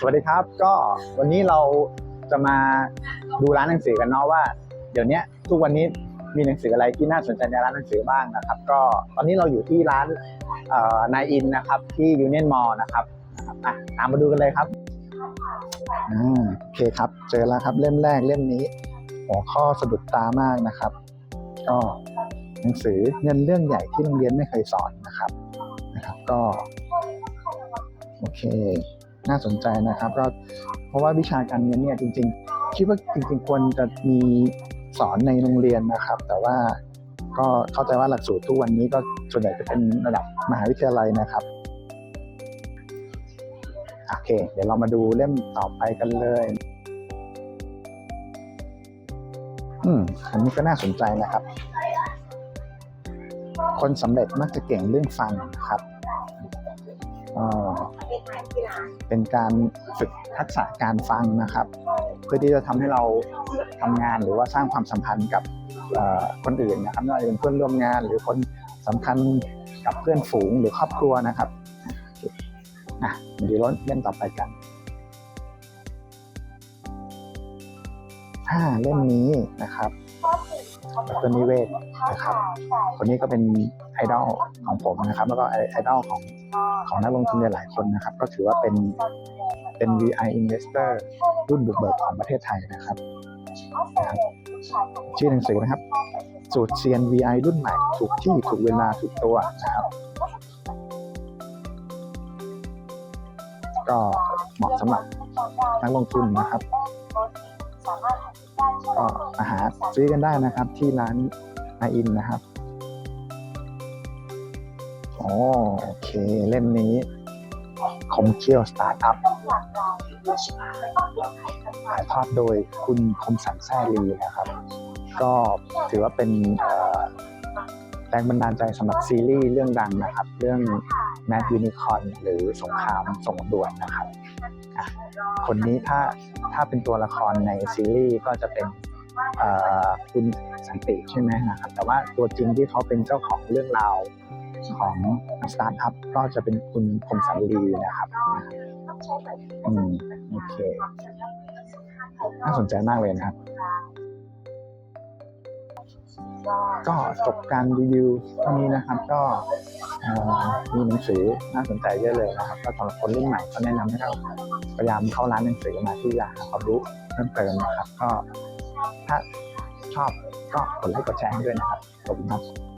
สวัสดีครับก็วันนี้เราจะมาดูร้านหนังสือกันเนาะว่า เดี๋ยวนี้ทุกวันนี้มีหนังสืออะไรที่น่าสนใจในร้านหนังสือบ้างนะครับ ก็ตอนนี้เราอยู่ที่ร้านนายอินนะครับที่ยูเนียนมอลนะครับนะครับอะตามมาดูกันเลยครับอ่าโอเคครับเจอแล้วครับเล่มแรกเล่มนี้หัวข้อสะดุดตามากนะครับ ก็หนังสือเงินเรื่องใหญ่ที่โรงเรียนไม่เคยสอนนะครับนะครับ ก็ โอเค น่าสนใจนะครับก็เพราะว่าวิชาการเงินเนี่ยจริง ๆ คิดว่าจริง ๆ ควรจะมีสอนในโรงเรียนนะครับ แต่ว่าก็เข้าใจว่าหลักสูตรทุกวันนี้ก็ส่วนใหญ่จะเป็นระดับมหาวิทยาลัยนะครับโอเค เดี๋ยวเรามาดูเล่มต่อไปกันเลยอืมอันนี้ก็น่าสนใจนะครับ คนสำเร็จมักจะเก่งเรื่องฟังนะครับ เป็นการฝึกทักษะการฟังนะครับ เพื่อที่จะทำให้เราทำงานหรือว่าสร้างความสัมพันธ์กับคนอื่นนะครับไม่ว่าจะเป็นเพื่อนร่วมงาน หรือคนสำคัญกับเพื่อนฝูงหรือครอบครัวนะครับอะเดี๋ยวเราเล่มต่อไปกันห้าเล่มนี้นะครับ ดรนิเวศนะครับ คนนี้ก็เป็นไอดอลของผมนะครับ แล้วก็ไอดอลของของนักลงทุนหลายคนนะครับ ก็ถือว่าเป็นเป็น VI Investor รุ่นบุกเบิกของประเทศไทยนะครับนะครับชื่อหนังสือนะครับ สูตรเซียน VI รุ่นใหม่ ถูกที่ถูกเวลาถูกตัวนะครับ ก็เหมาะสำหรับนักลงทุนนะครับ ก็มาหารซื้อกันได้นะครับที่ร้านไออินนะครับโอ้โอเคเล่มนี้คมเคียวสตาร์ทอัพถ่ายทอดโดยคุณคมสันแซ่ลีนะครับ ก็ถือว่าเป็นแรงบันดาลใจสำหรับซีรีส์เรื่องดังนะครับ เรื่อง Mad Unicorn หรือสงครามส่งด่วนนะครับ คนนี้ถ้าถ้าเป็นตัวละครในซีรีส์ก็จะเป็นคุณสันติใช่ไหมนะครับแต่ว่าตัวจริงที่เขาเป็นเจ้าของเรื่องราวของสตาร์ทอัพก็จะเป็นคุณคมสันลีนะครับอืมโอเคน่าสนใจมากเลยนะครับ ก็จบการรีวิวเท่านี้นะครับ ก็มีหนังสือน่าสนใจเยอะเลยนะครับ ก็สำหรับคนรุ่นใหม่ก็แนะนำให้เราพยายามเข้าร้านหนังสือมาที่จะหาความรู้เพิ่มเติมนะครับ ก็ถ้าชอบก็กดไลค์กดแชร์ให้ด้วยนะครับขอบคุณครับ